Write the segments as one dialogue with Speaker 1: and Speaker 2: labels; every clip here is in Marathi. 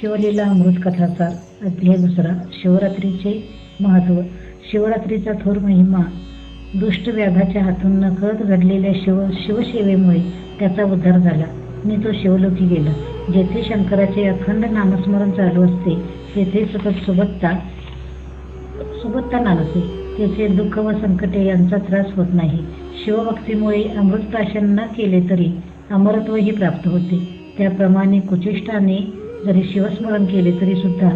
Speaker 1: शिवलीला अमृत कथाचा अध्याय दुसरा शिवरात्रीचे महत्त्व. शिवरात्रीचा थोर महिमा दुष्ट व्याधाच्या हातून नकळत घडलेल्या शिव शिवसेवेमुळे त्याचा उद्धार झाला. आणि तो शिवलोकी गेला. जेथे शंकराचे अखंड नामस्मरण चालू असते तेथे सतत सुबत्ता सुबत्ता नांदते तेथे दुःख व संकटे यांचा त्रास होत नाही. शिवभक्तीमुळे अमृत प्राशन न केले तरी अमरत्वही प्राप्त होते. त्याप्रमाणे कुचिष्ठाने जरी शिवस्मरण केले तरी सुद्धा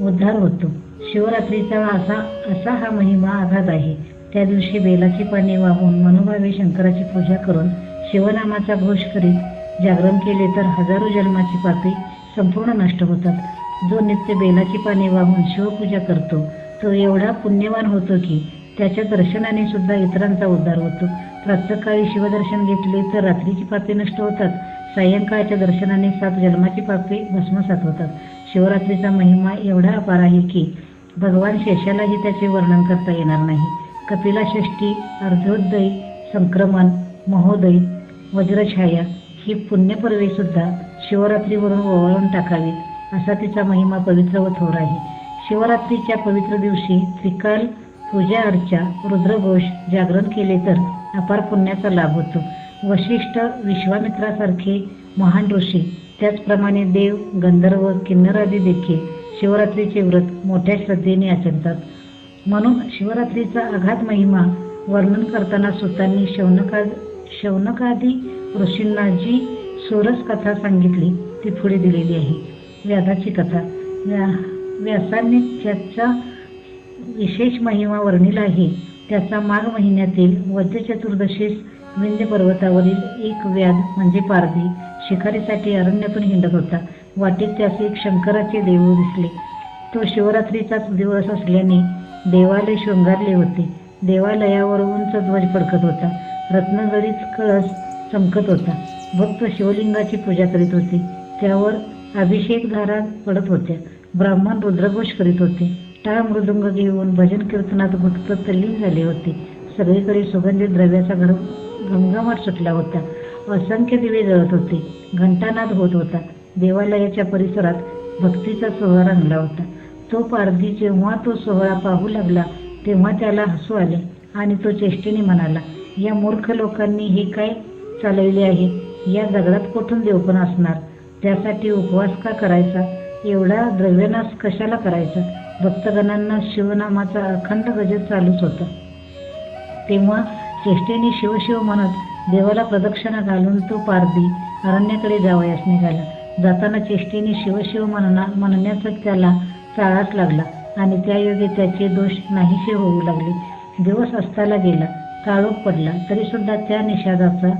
Speaker 1: उद्धार होतो. शिवरात्रीचा असा असा हा महिमा आघात आहे. त्या दिवशी बेलाची पाने वाहून मनोभावे शंकराची पूजा करून शिवनामाचा घोष करीत जागरण केले तर हजारो जन्माची पापे संपूर्ण नष्ट होतात. जो नित्य बेलाची पाने वाहून शिवपूजा करतो तो एवढा पुण्यवान होतो की त्याच्या दर्शनाने सुद्धा इतरांचा उद्धार होतो. प्रातःकाळी शिवदर्शन घेतले तर रात्रीची पापे नष्ट होतात. सायंकाळच्या दर्शनाने सात जन्माची पापे भस्मसात होतात शिवरात्रीचा महिमा एवढा अपार आहे की भगवान शेषालाही त्याचे वर्णन करता येणार नाही. कपिला षष्ठी अर्धोदय संक्रमण महोदय वज्रछाया ही पुण्यपर्वे सुद्धा शिवरात्रीवरून ओवाळून टाकावीत असा तिचा महिमा पवित्र व थोर आहे. शिवरात्रीच्या पवित्र दिवशी त्रिकाल पूजा अर्चा रुद्रघोष जागरण केले तर अपार पुण्याचा लाभ होतो. वशिष्ठ विश्वामित्रासारखे महान ऋषी. त्याचप्रमाणे देव गंधर्व किन्नरादी देखील शिवरात्रीचे व्रत मोठ्या श्रद्धेने आचरतात. म्हणून शिवरात्रीचा अघात महिमा वर्णन करताना सुतांनी शौनका शौनकादी ऋषींना जी सोरस कथा सांगितली ती पुढे दिलेली आहे. व्याधाची कथा. व्या व्यासांनी त्याचा विशेष महिमा वर्णिला आहे. त्याचा माघ महिन्यातील वद्य चतुर्दशीस विंध्य पर्वतावरील एक व्याध म्हणजे पारधी शिकारीसाठी अरण्यातून हिंडत होता. वाटेत त्यास एक शंकराचे देऊळ दिसले. तो शिवरात्रीचाच दिवस असल्याने देवालय शृंगारले होते. देवालयावर उंच ध्वज फडकत होता. रत्नगरीच कळस चमकत होता. भक्त शिवलिंगाची पूजा करीत होते. त्यावर अभिषेक धारा पडत होत्या. ब्राह्मण रुद्रघोष करीत होते. टाळ मृदुंग घेऊन भजन कीर्तनात गुप्त तल्लीन झाले होते. सगळीकडे सुगंधित द्रव्याचा घड घमघमाट सुटला होता. असंख्य दिवे जळत होते. घंटानाद होत होता. देवालयाच्या परिसरात भक्तीचा सोहळा रंगला होता. तो पारधी जेव्हा तो सोहळा पाहू लागला तेव्हा त्याला हसू आले आणि तो चेष्टेने म्हणाला या मूर्ख लोकांनी हे काय चालवले आहे? या दगडात कुठून देवपण असणार? त्यासाठी उपवास का करायचा? एवढा द्रव्यनाश कशाला करायचा? भक्तगणांना शिवनामाचा अखंड गजर चालूच होता. तेव्हा चेष्टेने शिवशिव म्हणत देवाला प्रदक्षिणा घालून तो पारधी अरण्याकडे जावयास निघाला. जाताना चेष्टेने शिवशिव म्हणना म्हणण्याचा त्याला चाळाच लागला आणि त्यायोगे त्याचे दोष नाहीसे होऊ लागले. दिवस असताला गेला काळोख पडला तरी सुद्धा त्या निषादाचा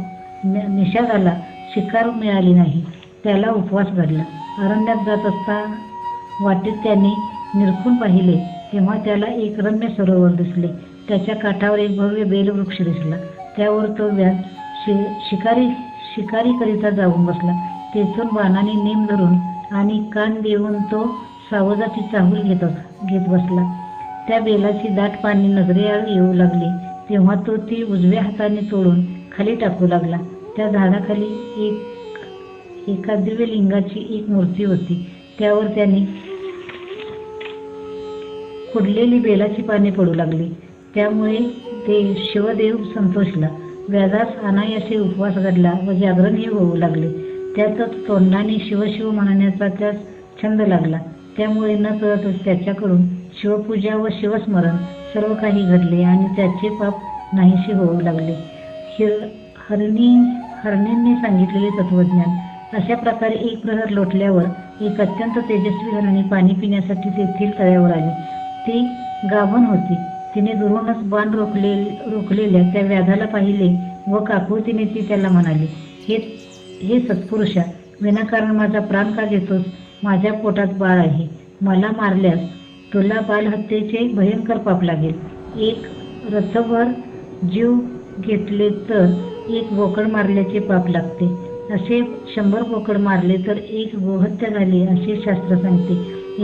Speaker 1: निषादाला शिकार मिळाली नाही. त्याला उपवास घडला अरण्यात जात असता वाटेत त्याने निरखून पाहिले तेव्हा त्याला एक रम्य सरोवर दिसले. त्याच्या काठावर एक भव्य बेलवृक्ष दिसला. त्यावर तो व्यास शि शिकारी शिकारीकरिता जाऊन बसला. तेथून बाणाने नेम धरून आणि कान देऊन तो सावजाची चाहूल घेत घेत बसला. त्या बेलाची दाट पाणी नजरेआड येऊ लागली. तेव्हा तो ती उजव्या हाताने तोडून खाली टाकू लागला. त्या झाडाखाली एक एका दिव्य लिंगाची एक मूर्ती होती. त्यावर त्याने कुडलेली बेलाची पाने पडू लागली. त्यामुळे ते शिवदेव संतोषला व्याजास अनायासे उपवास घडला व जागरणही होऊ लागले. त्यातच तोंडाने शिवशिव म्हणण्याचा त्यास छंद लागला. त्यामुळे न कळतच त्याच्याकडून शिवपूजा व शिवस्मरण सर्व काही घडले आणि त्याचे पाप नाहीसे होऊ लागले. हिर हरणी हरणींनी सांगितलेले तत्वज्ञान. अशा प्रकारे एक प्रहर लोटल्यावर एक अत्यंत तेजस्वी हरणी पाणी पिण्यासाठी तेथील तळ्यावर आली. ती गाभण होती. तिने दुरूनच बाण रोखले रोखलेल्या त्या व्याधाला पाहिले व काकुळतीने ती त्याला म्हणाली हे हे सत्पुरुषा विनाकारण माझा प्राण का घेतोस? माझ्या पोटात बाळ आहे. मला मारल्यास तुला बालहत्येचे भयंकर पाप लागेल. एक रथभर जीव घेतले तर एक बोकड मारल्याचे पाप लागते. असे शंभर बोकड मारले तर एक गोहत्या झाली असे शास्त्र सांगते.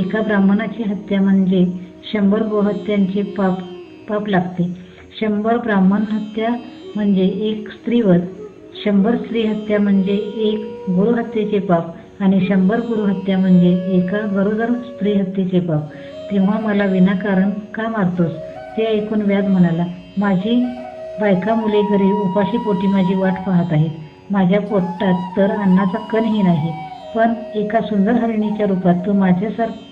Speaker 1: एका ब्राह्मणाची हत्या म्हणजे शंभर गोहत्यांचे पाप पाप लागते. शंभर ब्राह्मण हत्या म्हणजे एक स्त्रीवर शंभर स्त्री हत्या म्हणजे एक गुरुहत्येचे पाप आणि शंभर गुरुहत्या म्हणजे एका गरोदर स्त्री हत्येचे पाप. तेव्हा मला विनाकारण का मारतोस? ते ऐकून व्याध म्हणाला माझी बायका मुले घरी उपाशी पोटी माझी वाट पाहत आहेत. माझ्या पोटात तर अन्नाचा कणही नाही पण एका सुंदर हरिणीच्या रूपात तू माझ्यासारखं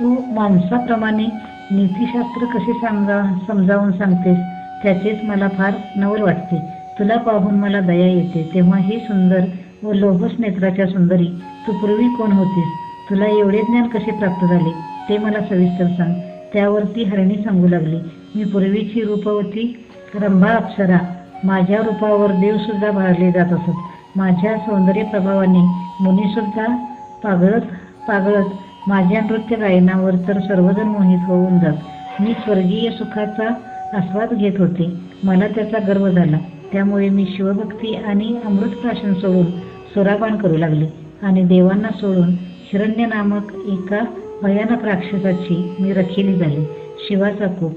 Speaker 1: तू माणसाप्रमाणे नीतीशास्त्र कसे समजा समजावून सांगतेस त्याचेच मला फार नवल वाटते. तुला पाहून मला दया येते. तेव्हा ही सुंदर व लोभस नेत्राच्या सुंदरी तू पूर्वी कोण होतीस? तुला एवढे ज्ञान कसे प्राप्त झाले? ते मला सविस्तर सांग. त्यावरती हरणी सांगू लागली. मी पूर्वीची रूपवती रंभा अप्सरा. माझ्या रूपावर देवसुद्धा भाळले जात असत. माझ्या सौंदर्य प्रभावाने मुनीसुद्धा पागळत पागळत माझ्या नृत्य गायनावर तर सर्वजण मोहित होऊन जात. मी स्वर्गीय सुखाचा आस्वाद घेत होते. मला त्याचा गर्व झाला. त्यामुळे मी शिवभक्ती आणि अमृत प्राशन सोडून सुरापान करू लागले आणि देवांना सोडून हिरण्य नामक एका भयानक राक्षसाची मी रखिली झाली. शिवाचा कोप.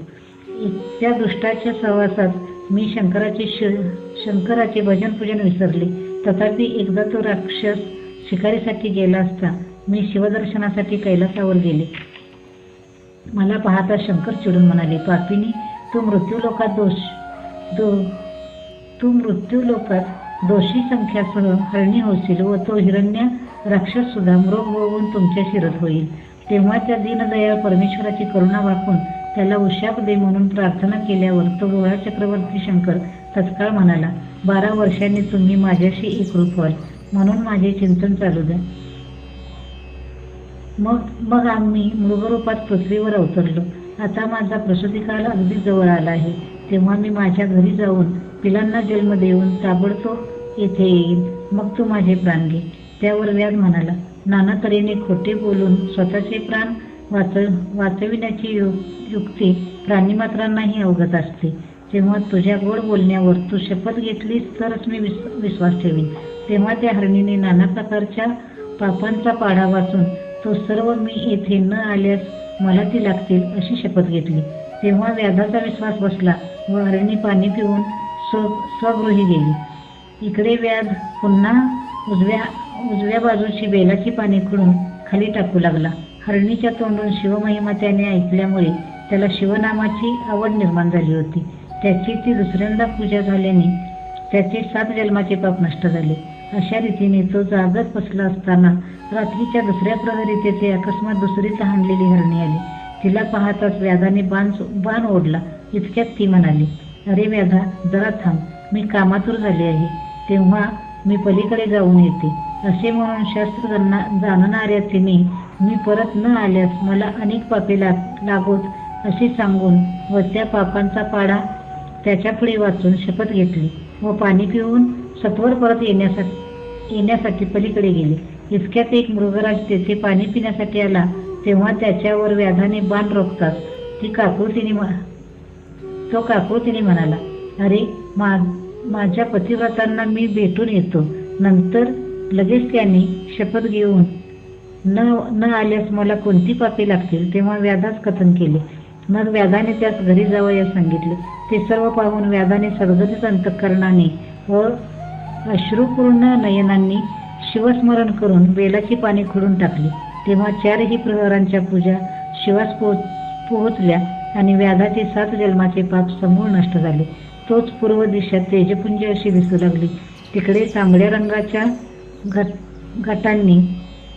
Speaker 1: त्या दुष्टाच्या सहवासात मी शंकराचे श शंकराचे भजन पूजन विसरले. तथापि एकदा तो राक्षस शिकारीसाठी गेला असता मी शिवदर्शनासाठी कैलासावर गेले. मला पाहता शंकर चिडून म्हणाले पापिनी तू मृत्यू लोकात दोष दो तू मृत्यू लोकात दोषी संख्यासह हरणी होशील व तो हिरण्य राक्षस सुद्धा मृग होऊन तुमच्या शिरत होईल. तेव्हा त्या दीनदयाळ परमेश्वराची करुणा वाकून त्याला उशाप दे म्हणून प्रार्थना केल्यावर तो गोळा चक्रवर्ती शंकर तत्काळ म्हणाला बारा वर्षांनी तुम्ही माझ्याशी एकरूप व्हाल म्हणून माझे चिंतन चालू द्या. मग मग आम्ही मृगरूपात पृथ्वीवर अवतरलो. आता माझा प्रसूतिकाल अगदी जवळ आला आहे. तेव्हा मी माझ्या घरी जाऊन पिलांना जन्म देऊन ताबडतोब येथे येईल मग तू माझे प्राण घे. त्यावर व्याध म्हणाला नाना तऱ्हेने खोटे बोलून स्वतःचे प्राण वाच वाचविण्याची यु युक्ती प्राणीमात्रांनाही अवगत असते. तेव्हा तुझ्या गोड बोलण्यावर तू शपथ घेतलीस तरच मी विश्वास ठेवीन. तेव्हा त्या हरणीने नाना प्रकारच्या पापांचा पाढा वाचून तो सर्व मी येथे न आल्यास मला ती लागतील अशी शपथ घेतली. तेव्हा व्याधाचा विश्वास बसला व हरणी पाणी पिऊन स्व स्वगृही गेली. इकडे व्याध पुन्हा उजव्या उजव्या बाजूची बेलाची पाने खुडून खाली टाकू लागला. हरणीच्या तोंडून शिवमहिमा त्याने ऐकल्यामुळे त्याला शिवनामाची आवड निर्माण झाली होती. त्याची ती दुसऱ्यांदा पूजा झाल्याने त्याचे सात जन्माचे पाप नष्ट झाले. अशा रीतीने तो जागत बसला असताना रात्रीच्या दुसऱ्या प्रहरी तेथे अकस्मात दुसरी हाणलेली हरणी आली. तिला पाहताच व्याधाने बाण बाण ओढला. इतक्यात ती म्हणाली अरे व्याधा जरा थांब. मी कामातूर झाले आहे. तेव्हा मी पलीकडे जाऊन येते. असे म्हणून शास्त्र जाणना जाणणाऱ्या तिने मी परत न आल्यास मला अनेक पापे लाग लागोत असे सांगून व त्या पापांचा पाडा त्याच्यापुढे वाचून शपथ घेतली. व पाणी पिऊन सत्वर परत येण्यासाठी येण्यासाठी पलीकडे गेले. इतक्यात एक मृगराज तेथे पाणी पिण्यासाठी आला. तेव्हा त्याच्यावर व्याधाने बाण रोखतात. ती काकृतीने तो काकृतीने म्हणाला अरे मा माझ्या पतिव्रतांना मी भेटून येतो. नंतर लगेच त्यांनी शपथ घेऊन न न आल्यास मला कोणती पापे लागतील? तेव्हा व्याधास कथन केले. मग व्याधाने त्यास घरी जावयास सांगितले. ते सर्व पाहून व्याधाने सदगतीत अंतकरणाने व अश्रुपूर्ण नयनांनी शिवस्मरण करून बेलाची पाने खुडून टाकली. तेव्हा चारही प्रहरांच्या पूजा शिवास पो पोहोचल्या आणि व्याधाचे सात जन्माचे पाप समूळ नष्ट झाले. तोच पूर्व दिशा तेजपुंज अशी दिसू लागली. तिकडे तांबड्या रंगाच्या घट घटांनी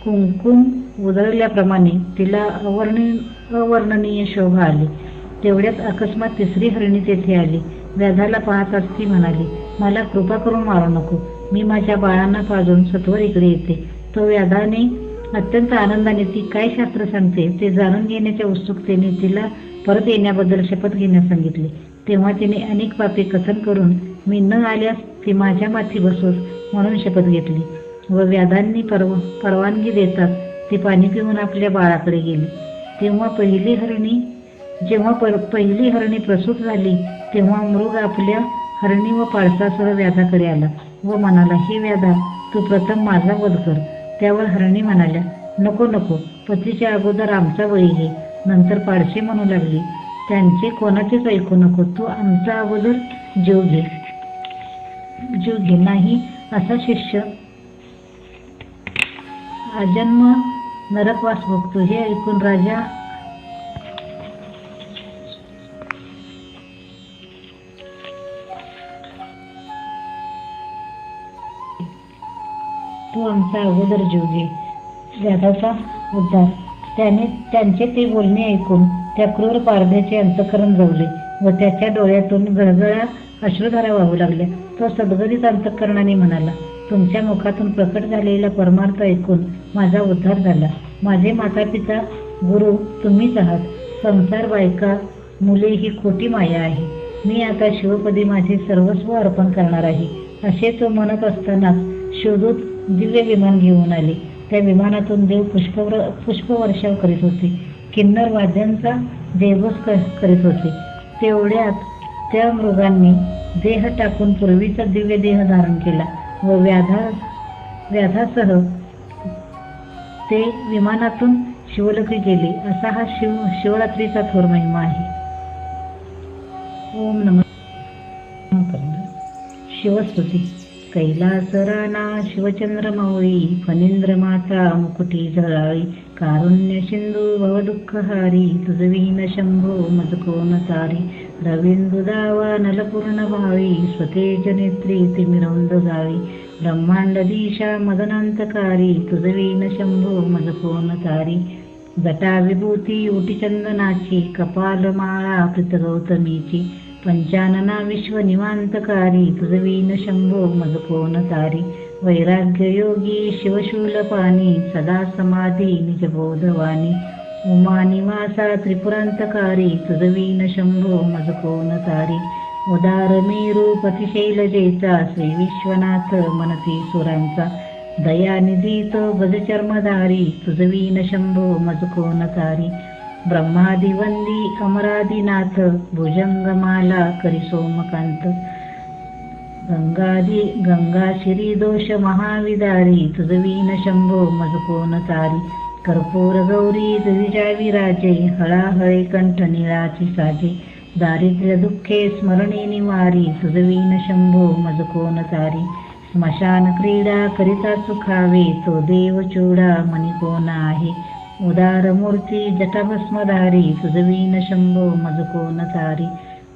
Speaker 1: कुंकुम उधळल्याप्रमाणे तिला अवर्णी अवर्णनीय शोभा आली. तेवढ्यात अकस्मात तिसरी हरणी तेथे आली. व्याधाला पाहताच ती म्हणाली मला कृपा करून मारू नको. मी माझ्या बाळांना पाजून सत्वर इकडे येते. तो व्याधाने अत्यंत आनंदाने ती काय शास्त्र सांगते ते जाणून घेण्याच्या उत्सुकतेने तिला परत येण्याबद्दल शपथ घेण्यास सांगितले. तेव्हा तिने अनेक पापे कथन करून मी न आल्यास ती माझ्या माथी बसोस म्हणून शपथ घेतली. व व्याधांनी परव परवानगी देतात. ते पाणी पिऊन आपल्या बाळाकडे गेली. तेव्हा पहिली हरणी जेव्हा पर पहिली हरणी प्रसूत झाली तेव्हा मृग आपल्या हरणी व पाळसासह व्याधाकडे आला व म्हणाला हे व्याधा तू प्रथम माझा वध कर. त्यावर हरणी म्हणाल्या नको नको पतीच्या अगोदर आमचा बळी घे. नंतर पाडशी म्हणू लागली त्यांचे कोणाचेच ऐकू नको तू आमचा अगोदर जीव घे. जीव घे नाही असा शिष्य अजन्म नरकवास भोगतो हे ऐकून राजा तू आमचा अगोदर जीव घे उद्धार. त्याने त्यांचे ते बोलणे ऐकून त्या क्रूर पारध्याचे अंतकरण जवले व त्याच्या डोळ्यातून गळगळा अश्रुधारा वाहू लागल्या. तो सद्गदित अंतकरणाने म्हणाला तुमच्या मुखातून प्रकट झालेला परमार्थ ऐकून माझा उद्धार झाला. माझे माता पिता गुरु तुम्हीच आहात. संसार बायका मुले ही खोटी माया आहे. मी आता शिवपदी माझे सर्वस्व अर्पण करणार आहे. असे तो म्हणत असतानाच शिवदूत दिव्य विमान घेऊन आले. त्या विमानातून देव पुष्पवर पुष्पवर्षाव करीत होते. किन्नर वाद्यांचा देवस करीत होते. तेवढ्यात त्या मृगांनी देह टाकून पूर्वीचा दिव्य देह धारण केला. व व्याधा व्याधासह ते विमानातून शिवलोकी गेले. असा हा शिव शिवरात्रीचा थोर महिमा आहे. ओम नम. शिवस्तुती. कैलासराना शिवचंद्र माऊळी फणींद्र माता मुकुटी झळाळी कारुण्य सिंधू भवदुःखहारी विहीन शंभो मजकोन तारी रवींद्र दावा नलपूर्ण भावी स्वतेज नेत्री तिमिरौंद जावी ब्रह्मांड दिशा मदनांतकारी तुझवीन शंभो मज तारी जटा विभूती उटीचंदनाची कपाल माळा कृत गौतमीची पंचानना विश्व निवांतकारी तुझवीन शंभो मज तारी वैराग्य योगी शिवशूलपाणी सदा समाधी निज बोधवाणी उमा निवासा त्रिपुरांतकारी तुझवीन शंभो मजकोन तारी उदार मेरू पतिशैलजेचा श्री विश्वनाथ मनती सुरांचा। दयानिधी तो गजचर्मधारी तुझवीन शंभो मजकोन तारी ब्रह्मादिवंदी अमरादिनाथ भुजंगमाला करी सोमकांत। गंगा श्रीदोष महाविदारी तुझवीन शंभो मजकोन तारी कर्पूर गौरी तुझ्या विराजे हळाहळे कंठ निळाची साजे दारिद्र्य दुःखे स्मरणी निवारी सुजवीन शंभो मज कोण तारी स्मशान क्रीडा करिता सुखावे तो देव चोडा मनी कोण आहे. उदार मूर्ती जटाभस्मधारी सुजवीन शंभो मज कोण तारी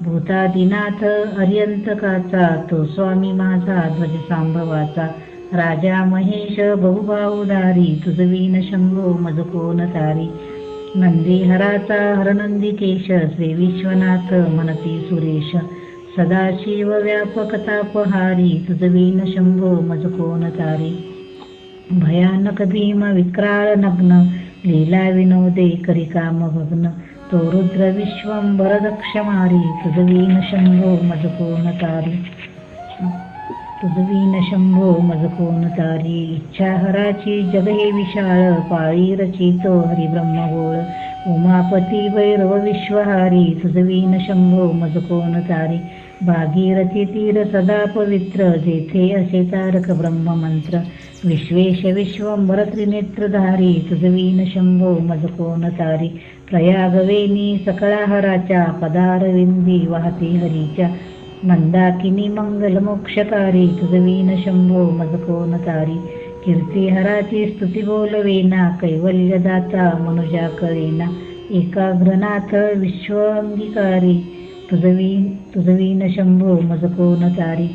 Speaker 1: भूतादिनाथ अर्यंतकाचा तो स्वामी माझा ध्वज सांभवाचा राजा महेश बहुबाहुदारी तुझवीन शंभो मजकोन तारी नंदीहराचा हरनंदिकेश श्री विश्वनाथ मनती सुरेश. सदाशिव व्यापकतापहारी तुझवीन शंभो मजकोन तारी भयानक भीम विक्राळ नग्न लीला विनोदे करिकाम भग्न. तो रुद्र विश्वं दक्ष मारी तुझवीन शंभो मजकोन तारी तुझवीन शंभो मजकोन तारी इच्छा हराची जग हे विशाळ पाळी रचितो हरिब्रह्मगोळ. उमापती भैरव विश्वहारी तुझवीन शंभो मजकोन तारी भागीरथी तीर सदा पवित्र जेथे असे तारक ब्रह्ममंत्र विश्वेश विश्वंभर त्रिनेत्रधारी तुझवीन शंभो मजकोन तारी प्रयागवेनी सकळाहराच्या पदारविंदी वाहती हरीच्या. मंदाकिनी मंगल मोक्षकारी तुझवीन शंभो मजकोन तारी कीर्तिहराची स्तुती बोलवेना कैवल्यदाता मनुजा कळेना एकाग्रनाथ विश्वअंगीकारी तुझवी तुझवीन शंभो मजकोन तारी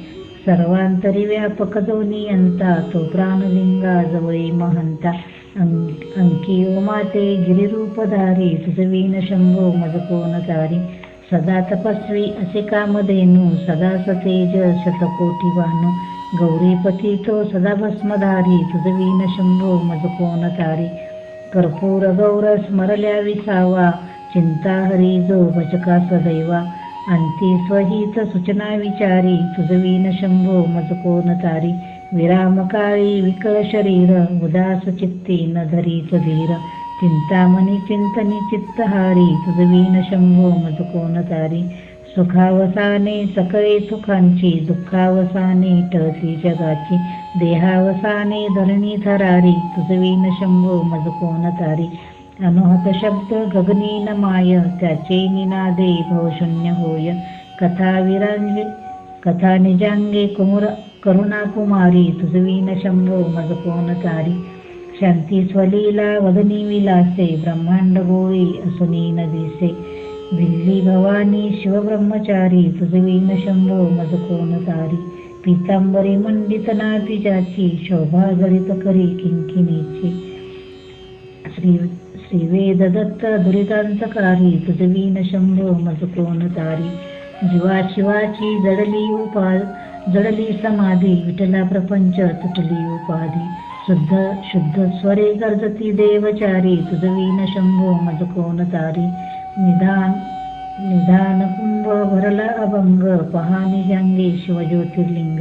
Speaker 1: सर्वांतरी व्यापक दोन्ही अंता तो प्राणलिंगा जवळी महंता अंकी ओ माते गिरिरूपधारी तुझवीन शंभो मजकोन तारी सदा तपस्वी असे कामधेनू सदा सतेज शतकोटी भानू गौरीपती तो सदा भस्मधारी तुझवीन शंभो मज कोण तारी. कर्पूर गौर स्मरल्या विसावा चिंता हरी जो भजका सदैवा. अंती स्वहित सूचना विचारी तुझवीन शंभो मज कोण तारी विरामकाळी विकळ शरीर उदास चित्ती न धरीच धीर चिंतामणी चिंतनी चित्तहारी तुझवीन शंभो मधुकोन तारी सुखावसाने सकळे सुखांची दुःखावसाने टळती जगाची। देहावसाने धरणी थरारी तुझवीन शंभो मधुकोन तारी अनुहत शब्द गगनी न माय त्याचे निनादे भवशून्य होय। कथा विरांगे कथा निजांगे कुमुर करुणा कुमारी तुझवीन शंभो मजकोन तारी शांती स्वलीला वदनी विलासे ब्रह्मांड गोळी असुनी न दिसे भिल्ली भवानी शिवब्रह्मचारी तुझवीन शंभो मज कोण तारी. पितांबरी मंडित नाती जाची शोभा जळित करी किंकिनीची श्री श्रीवेद दत्त दुरितांतकारी तुझवीन शंभो मज कोण तारी. जीवा शिवाची जडली उपा जडली समाधी विठला प्रपंच तुटली उपाधी. शुद्ध शुद्ध स्वरे गर्जती देवचारी तुझवीन शंभो मज कोण तारी। निधान निधान कुंभ भरला अभंग पहानी जांगे शिवज्योतिर्लिंग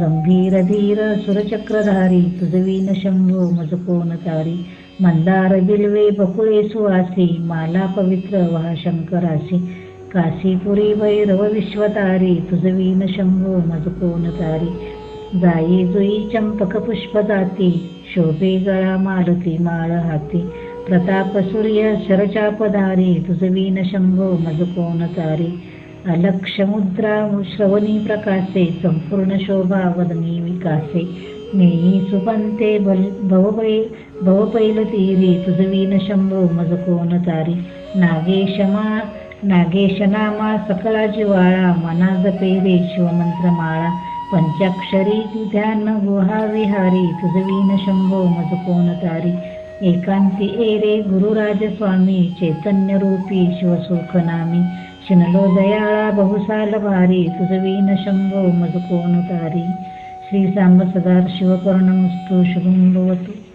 Speaker 1: गंभीर धीर सुरचक्रधारी तुझवीन शंभो मज कोण तारी। मंदार बिल्वे बकुळे सुवासी माला पवित्र वहा शंकरासी काशीपुरी भैरव विश्वतारी तुझवीन शंभो मज कोण तारी। जाई जुई चंपक पुष्प जाती शोभे गळा मालती माळ हाती प्रताप सूर्य शरचापधारी तुझवीन शंभो मज कोण तारी अलक्ष मुद्रा श्रवणी प्रकाशे संपूर्ण शोभा वदनी विकासे नेई सुपंते बल भवपै भवपैल तीरी तुझवीन शंभो मज कोण तारी नागेश मा नागेश नामा सकळा जिवाळा मना जपेरे शिवमंत्र पंचाक्षरी तुझ्या ध्यान गुहा विहारी तुझवीन शंभो मज कोण तारी। एकांती एरे गुरुराज स्वामी चैतन्य रूपी शिवसुख नामी शिनलो दयाळा बहुसाल भारी तुझवीन शंभो मज कोण तारी। श्री सांब सदा शिवपर्णमस्तु शुभं भवतु।